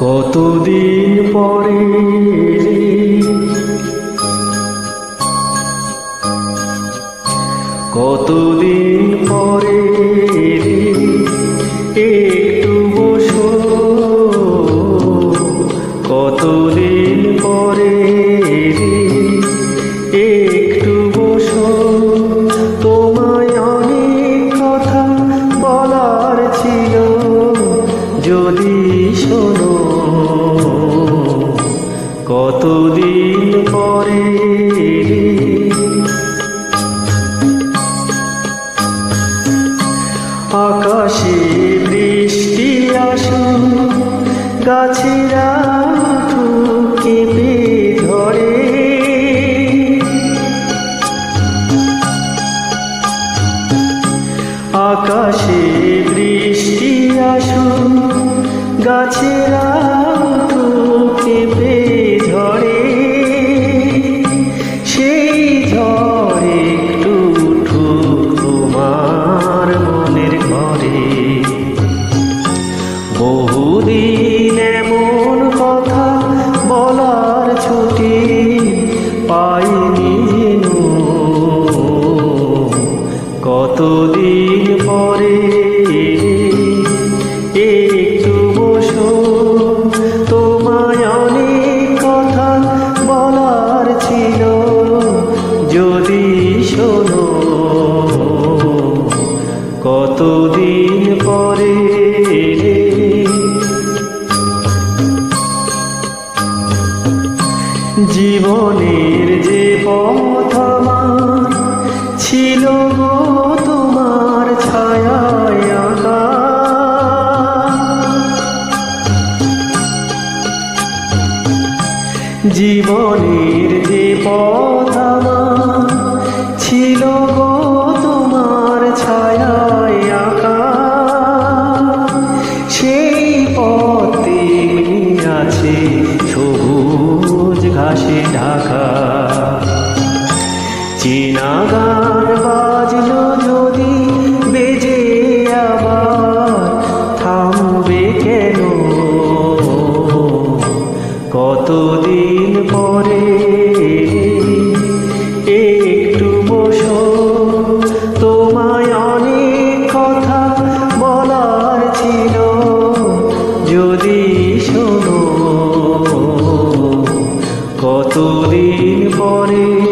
কতদিন পরে কতদিন পরে কতদিন পরে আকাশে বৃষ্টি আসু গাছেরা কেঁপে আকাশে বৃষ্টি আসু গাছেরা কেঁপে জীবনের যে পথ আমার ছিল গো তোমার ছায়া জীবনের যে পথ আকাশে ঢাকা। চেনা গান বাজলো যদি বেজে আবার থামবে কেন? কতদিন পরে একটু যদি for it.